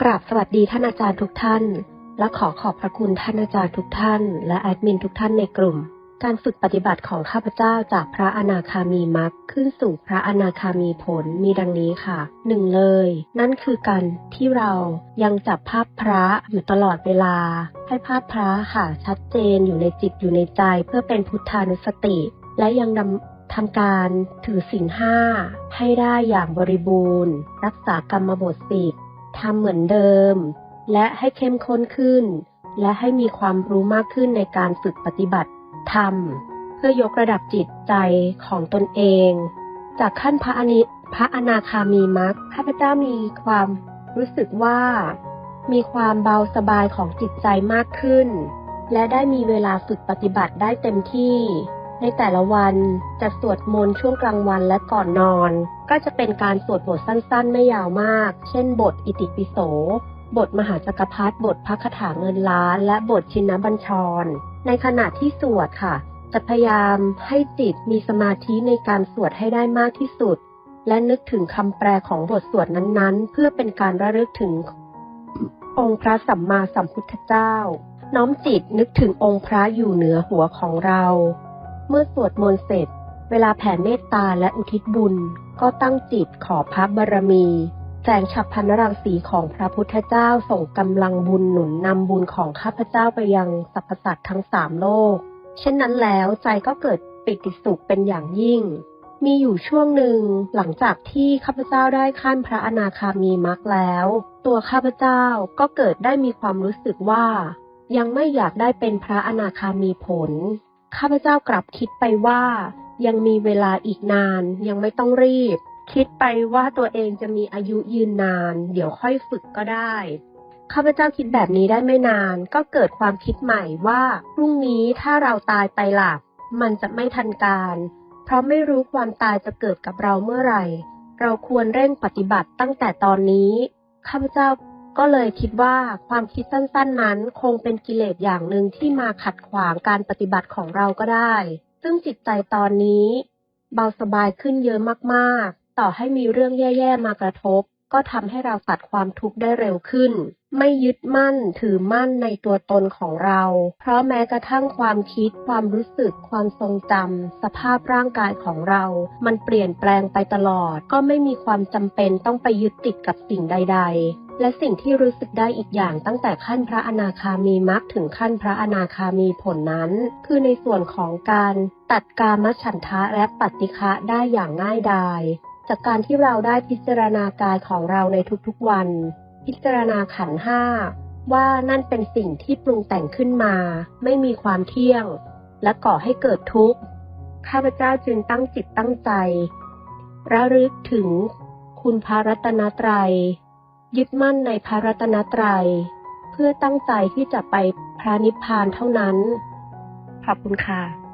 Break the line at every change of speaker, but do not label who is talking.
กราบสวัสดีท่านอาจารย์ทุกท่าน และขอขอบพระคุณท่านอาจารย์ทุกท่าน และแอดมินทุกท่านในกลุ่ม การฝึกปฏิบัติของข้าพเจ้าจากพระอนาคามีมรรคขึ้นสู่พระอนาคามีผลมีดังนี้ค่ะหนึ่งเลย นั่นคือการที่เรายังจับภาพพระอยู่ตลอดเวลา ให้ภาพพระค่ะชัดเจนอยู่ในจิตอยู่ในใจ เพื่อเป็นพุทธานุสติ และยังนำทำการถือศีลห้าให้ได้อย่างบริบูรณ์ รักษากรรมบทสิบ ทำเหมือนเดิม และให้เข้มข้นขึ้น และให้มีความรู้มากขึ้นในการฝึกปฏิบัติธรรมเพื่อยกระดับจิตใจของตนเอง จากขั้นพระอนิพระอนาคามีมรรคข้าพเจ้ามีความรู้สึกว่า มีความเบาสบายของจิตใจมากขึ้น และได้มีเวลาฝึกปฏิบัติได้เต็มที่ ในแต่ละวันจะสวดมนต์ช่วงกลางวันและก่อนนอน ก็จะเป็นการสวดบทสั้นๆ ไม่ยาวมาก เช่น บทอิติปิโส บทมหาจักรพรรดิบทพระคาถาเงินล้าน และบทชินบัญชร ในขณะที่สวดค่ะ จะพยายามให้จิตมีสมาธิในการสวดให้ได้มากที่สุด และนึกถึงคำแปลของบทสวดนั้นๆ เพื่อเป็นการระลึกถึง องค์พระสัมมาสัมพุทธเจ้า น้อมจิตนึกถึงองค์พระอยู่เหนือหัวของเรา เมื่อสวดมนต์เสร็จ เวลาแผ่เมตตาและอุทิศบุญ ก็ตั้งจิตขอพระบารมี แสงฉับพลันรังสีของพระพุทธเจ้าส่งกำลังบุญหนุนนำบุญของข้าพเจ้าไปยังสรรพสัตว์ทั้งสามโลก เช่นนั้นแล้วใจก็เกิดปิติสุขเป็นอย่างยิ่ง มีอยู่ช่วงหนึ่งหลังจากที่ข้าพเจ้าได้ขั้นพระอนาคามีมรรคแล้ว ตัวข้าพเจ้าก็เกิดได้มีความรู้สึกว่า ยังไม่อยากได้เป็นพระอนาคามีผล ข้าพเจ้ากลับคิดไปว่า ยังมีเวลาอีกนาน ยังไม่ต้องรีบ คิดไปว่าตัวเองจะมีอายุยืนนาน เดี๋ยวค่อยฝึกก็ได้ข้าพเจ้าคิดแบบนี้ได้ไม่นาน ก็เกิดความคิดใหม่ว่าพรุ่งนี้ถ้าเราตายไปหล่ะมันจะไม่ทันการ เพราะไม่รู้ความตายจะเกิดกับเราเมื่อไหร่ เราควรเร่งปฏิบัติตั้งแต่ตอนนี้ข้าพเจ้า ก็เลยคิดว่าความคิดสั้นๆนั้นคงเป็นกิเลสอย่างหนึ่งที่มาขัดขวางการปฏิบัติของเราก็ได้ ซึ่งจิตใจตอนนี้ เบาสบายขึ้นเยอะมากๆ ต่อให้มีเรื่องแย่ๆมากระทบ ก็ทำให้เราตัดความทุกข์ได้เร็วขึ้น ไม่ยึดมั่นถือมั่นในตัวตนของเรา เพราะแม้กระทั่งความคิด ความรู้สึก ความทรงจำสภาพร่างกายของเรา มันเปลี่ยนแปลงไปตลอด ก็ไม่มีความจำเป็นต้องไปยึดติดกับสิ่งใด ๆและสิ่งที่รู้สึกได้อีกอย่างตั้งแต่ขั้นพระอนาคามีมรรคถึงขั้นพระอนาคามีผลนั้น คือในส่วนของการตัดกามฉันทะและปฏิฆะได้อย่างง่ายดาย จากการที่เราได้พิจารณากายของเราในทุกๆวัน พิจารณาขันห้าว่านั่นเป็นสิ่งที่ปรุงแต่งขึ้นมา ไม่มีความเที่ยง และก่อให้เกิดทุกข์ข้าพเจ้าจึงตั้งจิตตั้งใจ ระลึกถึงคุณพระรัตนตรัย ยึดมั่นในพระรัตนตรัย เพื่อตั้งใจที่จะไปพระนิพพานเท่านั้น ขอบคุณค่ะ